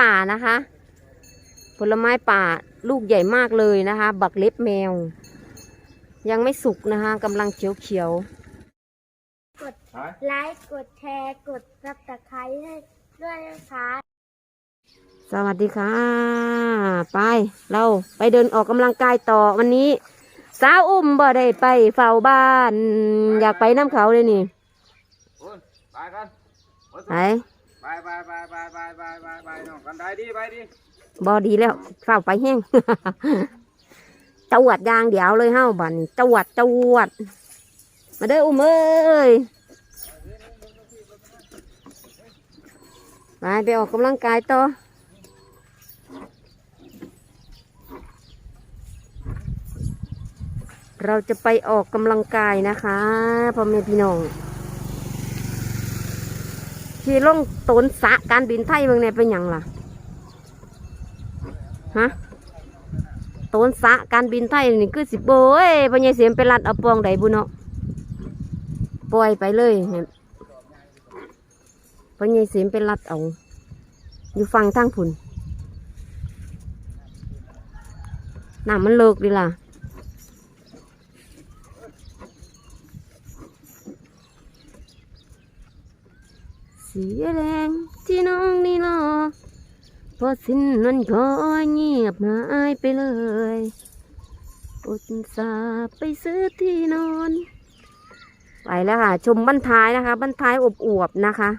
ป่านะคะ ผลไม้ป่าลูกใหญ่มากเลยนะคะ บักเล็บแมว ยังไม่สุกนะคะกำลังเขียวเขียวกดไลค์กดแชร์กดซับสไครต์ให้ด้วยนะคะๆสวัสดีค่ะ ไปเราไปเดินออกกำลังกายต่อวันนี้ สาวอุ้มบ่ได้ไปเฝ้าบ้าน อยากไปน้ำเขาเลยนี่โอ้ยไปกัน ไปไปไปไปไปไปไปไปน้องกันได้ดีไปดีบอดีแล้วเฝ้าไปแห้ง จวดยางเดียวเลยเฮ้าบันจวดจวด มาเด้ออุ้มเอ้ยไปไปออกกำลังกายต่อเราจะไปออกกำลังกายนะคะพ่อแม่พี่น้อง ที่ลงตนสะการบินไทยเมืองเนี่ยเป็นหยังล่ะฮะตนสะการบินไทยนี่คือสิบโบยพญายเสียมไปรัดเอาปองใดบุเนาะปล่อยไปเลยพญายเสียมไปรัดเอาอยู่ฟังทางผุนน้ำมันเลิกดีล่ะ สีแดงที่น้องนี่รอพอสิ้นนั้นก็เงียบหายไปเลยอดสาไปซื้อที่นอน ไปแล้วค่ะ ชมบันท้ายนะคะบันท้ายอบอวบๆนะคะ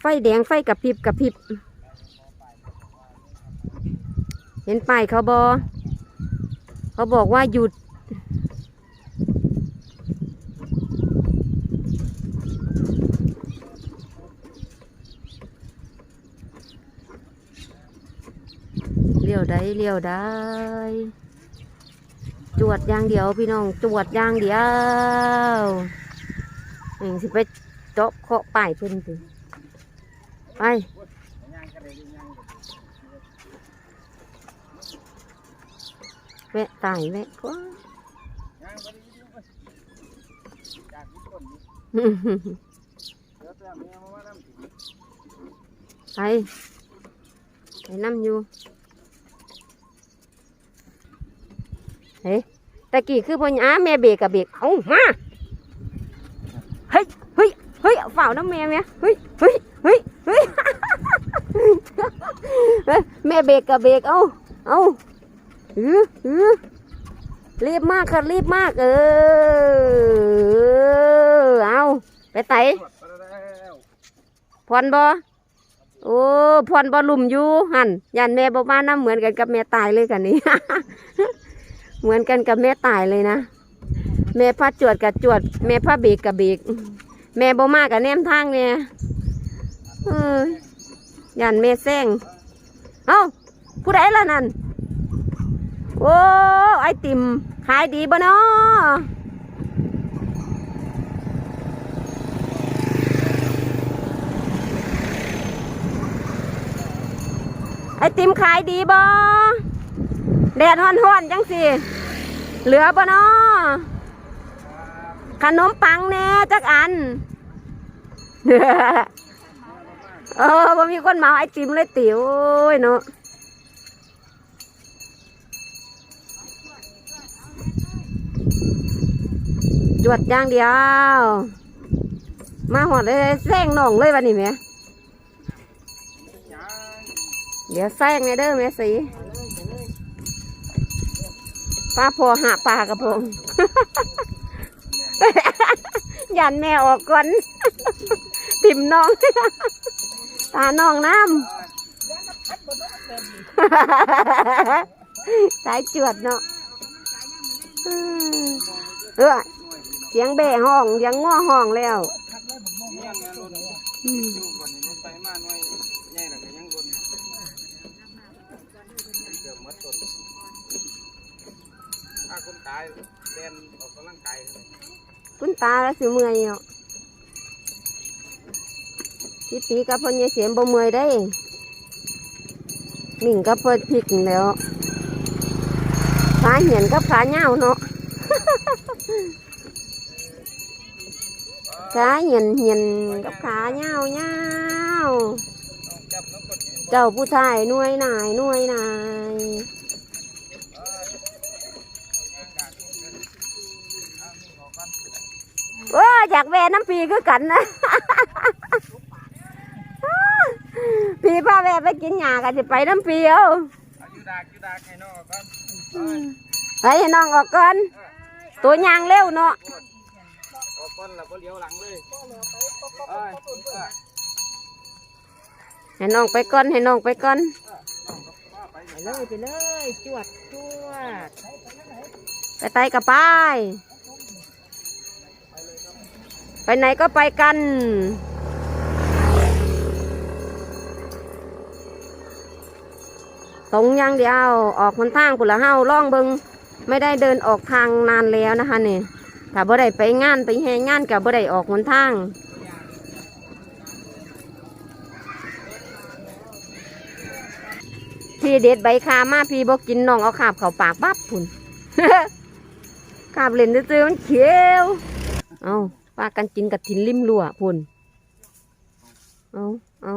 ไฟแดงไฟกระพริบกระพริบ เห็นป้ายเขาบอเขาบอกว่าหยุด ยวได้เลี้ยวได้ จวดอย่างเดียวพี่น้องจวดอย่างเดียวเองสิไปเจาะเคาะป้ายเพิ่นสิไปแวะตายแวะก็ไปไปนนี้เดี๋ยวแต่งอยู่ เฮ้ยตะกี้คือพ่อหญ้าแม่เบรกกับเบรกเอามาเฮ้ยเฮ้ยเฮ้ยเฝ่าน้ำแม่แม่เฮ้ยเฮ้ยเฮ้ยเฮ้ยแม่เบรกกับเบรกเอาเอาอืออือรีบมากค่ะรีบมาก เออเอาไปไตตรวจไปแล้วพรบอโอ้พรบอลุ่มอยู่หันยันแม่บอกมาน้ำเหมือนกันกับแม่ตายเลยกันนี้ เหมือนกันกับแม่ตายเลยนะ แม่พาจวดกับจวด แม่พาเบรกกับเบรกแม่บมากับแนมทางเนี่ยเออยันแม่แซงเอ้าผู้ใดล่ะนั่นโอ้ไอติมขายดีบ่เนาะไอติมขายดีบ่ แดดฮ้อนๆจังสิเหลือบ่นาะขนมปังแน่จักอันเออบ่มีคนเอาไอติมเลยติ๋วเนาะจวดอย่างเดียว มาหอดเลยแซงน้องเลยวันนี้แม่ย่างเดี๋ยวแซงไงเด้อแม่สี ป้าพอหาปลากระพง ยันแม่ออกก่อน ติ่มน้อง ตาน้องน้ำสายจวดเนาะอืมเออเสียงแบ่ห้องเสียงง้อห้องแล้ว อืม อยู่ก่อนนี่ไปมาหน่อยใหญ่แล้วก็ยังโดนเกือบหมดต้นถ้า คนตายเดินออกกำลังกายเลยคุณตาแล้วสิเมื่อยเนาะพี่ปีกับพ่อเนี่ยเสียมบ่เมื่อยได้หนิ่งกับเพิ่นพริกนี่แหล้วขาเหียนกับขาเน่าวเนาะ ขาเหียนเหียนกับขาเน่าวเน่าวเจ้าผู้ชายหน่วยนายหน่วยนาย โอ้อยากแวะน้ำปีคือกันนะ ปีพาแวะไปกินหญ้ากันจะไปน้ำปีเอาเอาอยู่ดากอยู่ดากให้น้องก่อนไปให้น้องออกก่อน ตัวยางเร็วเนาะออกก่อนแล้วก็เลี้ยวหลังเลยเอ้ยเอ้ยให้น้องไปก่อนให้น้องไปก่อนไปเลยไปเลยจวดจวดไปไตกับไป ไปไหนก็ไปกัน ตรงย่างเดียวออกคนทางกุละเฮาล่องเบิงไม่ได้เดินออกทางนานแล้วนะคะนี่ถ้าบ่ได้ไปงานไปแห่งานกับบ่ได้ออกคนทางพี่เด็ดใบคามาพี่บอกกินน้องเอาขาบเขาปากบับพุ่นขาบเล่นซื้อๆมันเขียว เอา ปากันกินกับทินริมรั่วพุ่นเอาเอา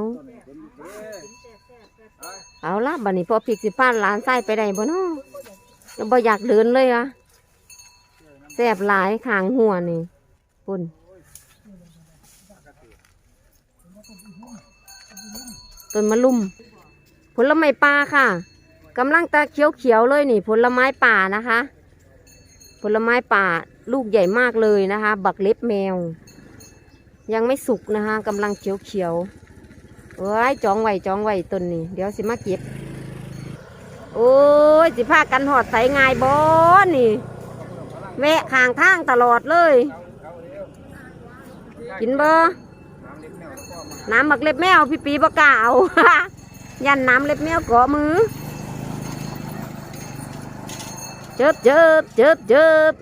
เอาละบัดนี้พอพริกสิพานหลานไส้ไปได้บ่เนาะยังบ่อยากเดินเลยอะแสบหลายขางหัวนี่พุ่นต้นมะลุ่ม ผลไม้ป่าค่ะกำลังตาเขียวๆเลยนี่ ผลไม้ป่านะคะ ผลไม้ป่าลูกใหญ่มากเลยนะคะ บักเล็บแมว ยังไม่สุกนะคะกำลังเขียวเขียวๆเอ้ยจองไหว้จองไหวต้นนี้ เดี๋ยวสิมาเก็บ โอ้ยสิพากันหอดใส่ง่ายบอนี่ แวะข้างทางตลอดเลย กินเบอน้ำบักเล็บแมวพี่ปีบกล้าเอายันน้ำเล็บแมวเกาะมือ เจิบเจิบเจิบเจิบ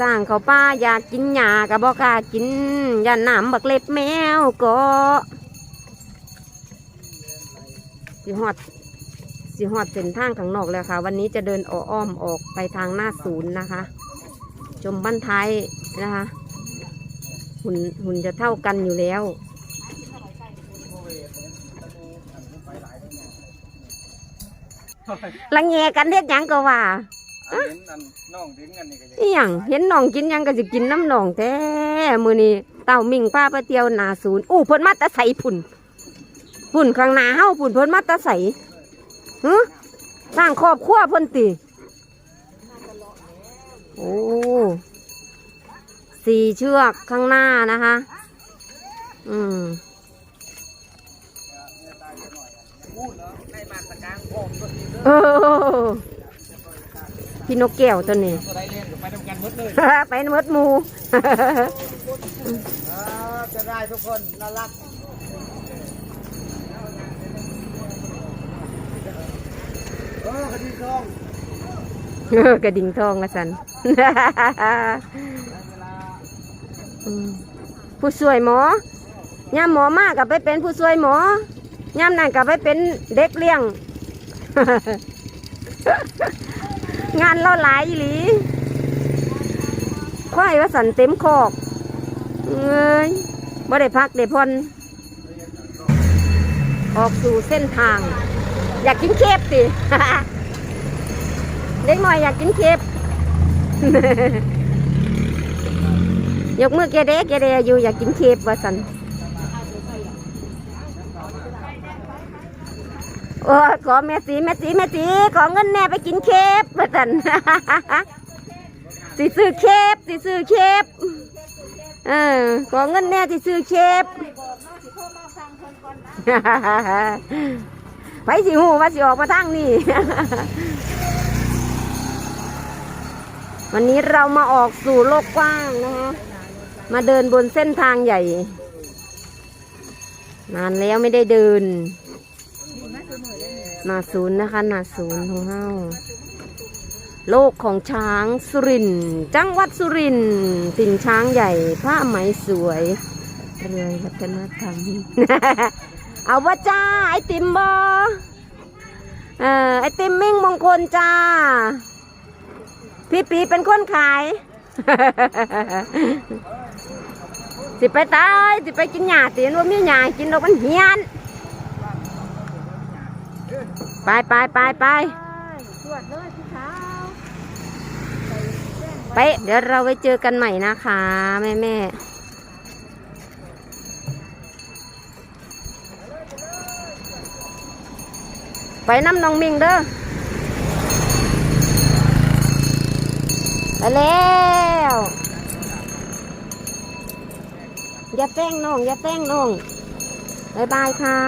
สร้างเขาป้าอยากกินหญ้ากับบอกล้ากินอยันน้ำบักเล็บแมวกาะสิหอดสิหอดเส้นทางข้างนอกแล้วค่ะ วันนี้จะเดินอออ้อมออกไปทางหน้าศูนย์นะคะ ชมบ้านไทยนะคะ หุ่นหุ่นจะเท่ากันอยู่แล้ว ละแงกันเฮ็ดหยังก็ว่าอันเห็นอันน้องถึงกันนี่ก็จะอีหยังเห็นน้องกินหยังก็จะกินน้ำน้องแท้มื้อนี้เต่ามิ่งพาไปเที่ยวหนาศูนย์อู้เพิ่นมาแตะใสพุ่นพุ่นข้างหน้าเฮาพุ่นเพิ่นมาแตะใสฮึสร้างครอบครัวเพิ่นติโอ้สี่เชือกข้างหน้านะคะ อืม พูดแล้วในมาตรการ โอ้มก็สิเด้อโอ้พี่นกแก้วตัวนี้ ตัวใดเล่นก็ไปทำกันหมดเลยไปหมดหมู อ่าจะได้ทุกคนน่ารักเออกระดิ่งทองเออกระดิ่งทองละสัน อืมผู้ช่วยหมอย่ามหมอมากกับไปเป็นผู้ช่วยหมอย่ามนั่นกับไปเป็นเด็กเลี้ยง งานเราหลายอีหลีควายว่าสันเต็มคอกเอ้ยบ่ได้พักได้พอนออกสู่เส้นทาง อยากกินเคฟสิเด็กหน่อยอยากกินเคฟยกมือเกเดเกเดอยู่อยากกินเคฟว่าสัน โอ้ขอแม่สีแม่สีแม่สีขอเงินแม่ไปกินเคฟว่าสันสิซื้อเคฟสิซื้อเคฟเออขอเงินแน่สิซื้อเคฟไปสิหูว่าสิออกมาทางนี้วันนี้เรามาออกสู่โลกกว้างนะคะมาเดินบนเส้นทางใหญ่ นานแล้วไม่ได้เดิน หนาศูนย์นะคะหนาศูนย์ของเฮาโลกของช้างสุรินจังหวัดสุรินทร์ถิ่นช้างใหญ่ผ้าไหมสวยเรือยวัฒนธรรมเอาว่าจ้า ไอติมบอเออไอติมมิ่งมงคลจ้า พี่ปีเป็นคนขาย สิไปตาย สิไปกินหญ้าตีนว่ามีหญ้ากินดอกมันเหียน ไปไปไปไปจวดเลยพี่สาวใส่แป้งไปเดี๋ยวเราไปเจอกันใหม่นะคะแม่แม่ไปน้ำน้องมิงเด้อไปแล้วอย่าแป้งน้องอย่าแป้งน้องบายบายค่ะ